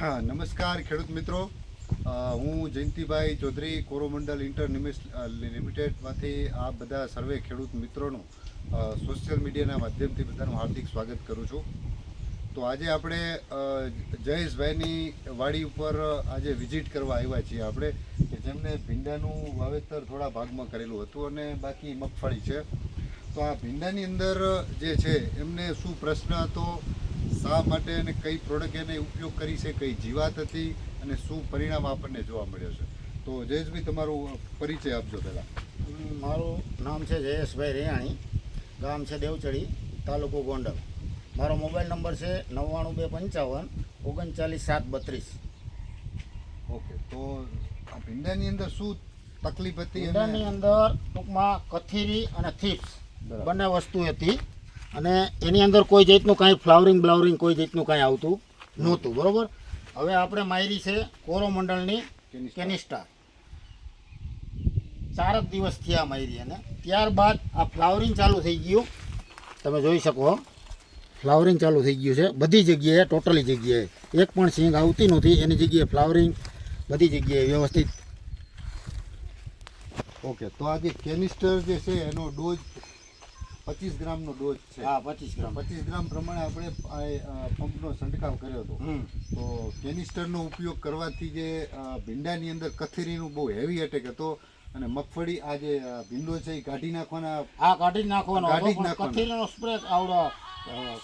હા, નમસ્કાર ખેડૂત મિત્રો. હું જયંતિભાઈ ચૌધરી, કોરોમંડલ ઇન્ટરનિમિસ લિમિટેડમાંથી આ બધા સર્વે ખેડૂત મિત્રોનું સોશિયલ મીડિયાના માધ્યમથી બધાનું હાર્દિક સ્વાગત કરું છું. તો આજે આપણે જયેશભાઈની વાડી ઉપર આજે વિઝિટ કરવા આવ્યા છીએ આપણે, કે જેમને ભીંડાનું વાવેતર થોડા ભાગમાં કરેલું હતું અને બાકી મગફળી છે. તો આ ભીંડાની અંદર જે છે, એમને શું પ્રશ્ન હતો? શા માટે અને કઈ પ્રોડક્ટ એને ઉપયોગ કરી છે કઈ જીવાત હતી અને શું પરિણામ આપણને જોવા મળ્યો છે? તો જયેશભાઈ તમારો પરિચય આપજો પહેલાં. મારું નામ છે જયેશભાઈ રેયાણી ગામ છે દેવચડી તાલુકો ગોંડલ. મારો મોબાઈલ નંબર છે નવ્વાણું બે પંચાવન ઓગણચાલીસ સાત બત્રીસ. ઓકે તો આ ભીંડાની અંદર શું તકલીફ હતી ભીંડાની અંદર ટૂંકમાં કથીરી અને થીપ્સ. બંને વસ્તુ હતી. અને એની અંદર કોઈ જાતનું કાંઈ ફ્લાવરિંગ બ્લાવરિંગ કોઈ જાતનું કાંઈ આવતું નહોતું બરાબર? હવે આપણે માયરી છે કોરોમંડળની કેનિસ્ટા. ચાર જ દિવસ થયા માયરી અને ત્યારબાદ આ ફ્લાવરિંગ ચાલુ થઈ ગયું. તમે જોઈ શકો ફ્લાવરિંગ ચાલુ થઈ ગયું છે. બધી જગ્યાએ ટોટલી જગ્યાએ. એક પણ સિંગ આવતી નહોતી. એની જગ્યાએ ફ્લાવરિંગ બધી જગ્યાએ વ્યવસ્થિત. ઓકે તો આ જે કેનિસ્ટર જે છે એનો ડોઝ પચીસ ગ્રામનો ડોઝ છે. હા પચીસ ગ્રામ. પચીસ ગ્રામ પ્રમાણે આપણે પંપનો છંટકાવ કર્યો હતો. તો કેનિસ્ટરનો ઉપયોગ કરવાથી જે ભીંડાની અંદર કથેરીનું બહુ હેવી એટેક હતો અને મગફળી આ જે ભીંડો છે એ કાઢી નાખવાના આ કાઢી નાખવાનો કાઢી નાખવાનો. કથેરીનો સ્પ્રે આવડો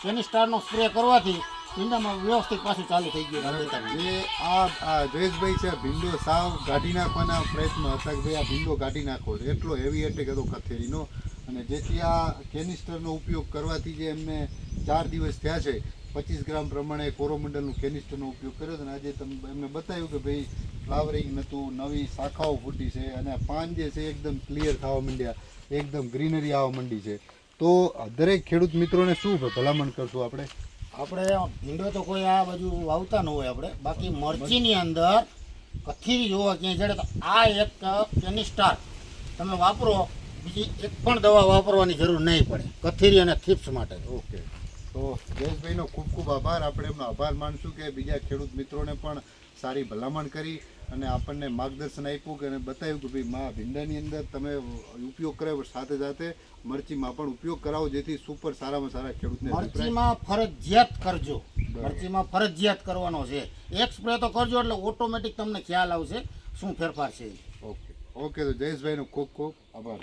કેનિસ્ટરનો સ્પ્રે કરવાથી ઈંડામાં વ્યવસ્થિત પાછું ચાલુ થઈ ગયું. જે આ જયેશભાઈ છે ભીંડો સાવ કાઢી નાખવાના પ્રયત્ન હતા કે ભાઈ આ ભીંડો કાઢી નાખો એટલો હેવી એટેક હતો કથેરીનો. અને જેથી આ કેનિસ્ટરનો ઉપયોગ કરવાથી જે એમને ચાર દિવસ થયા છે પચીસ ગ્રામ પ્રમાણે કોરોમંડલનું કેનિસ્ટરનો ઉપયોગ કર્યો હતો. અને આજે તમે એમને બતાવ્યું કે ભાઈ ફ્લાવરિંગ નહોતું નવી શાખાઓ ફૂટી છે અને પાન જે છે એકદમ ક્લિયર થવા માંડ્યા. એકદમ ગ્રીનરી આવવા માંડી છે. તો દરેક ખેડૂત મિત્રોને શું ભલામણ કરશું આપણે? આપણે ભીંડો તો કોઈ આ બાજુ વાવતા ન હોય આપણે. બાકી મરચીની અંદર કથીરી જોવા ક્યાંય જડે તો આ એક કેનિસ્ટાર તમે વાપરો, બીજી એક પણ દવા વાપરવાની જરૂર નહીં પડે. કથીરી અને થીપ્સ માટે. ઓકે તો જયેશભાઈનો ખૂબ ખૂબ આભાર. આપણે એમનો આભાર માનશું કે બીજા ખેડૂત મિત્રોને પણ સારી ભલામણ કરી અને આપણને માર્ગદર્શન આપ્યું કે બતાવ્યું કે ભાઈ મા ભીંડાની અંદર તમે ઉપયોગ કરાવો સાથે સાથે મરચીમાં પણ ઉપયોગ કરાવો જેથી સુપર સારામાં સારા ખેડૂતને મરચીમાં ફરજિયાત કરજો. મરચીમાં ફરજિયાત કરવાનો છે. એક સ્પ્રે તો કરજો એટલે ઓટોમેટિક તમને ખ્યાલ આવશે શું ફેરફાર છે ઓકે. ઓકે તો જયેશભાઈનો ખૂબ ખૂબ આભાર.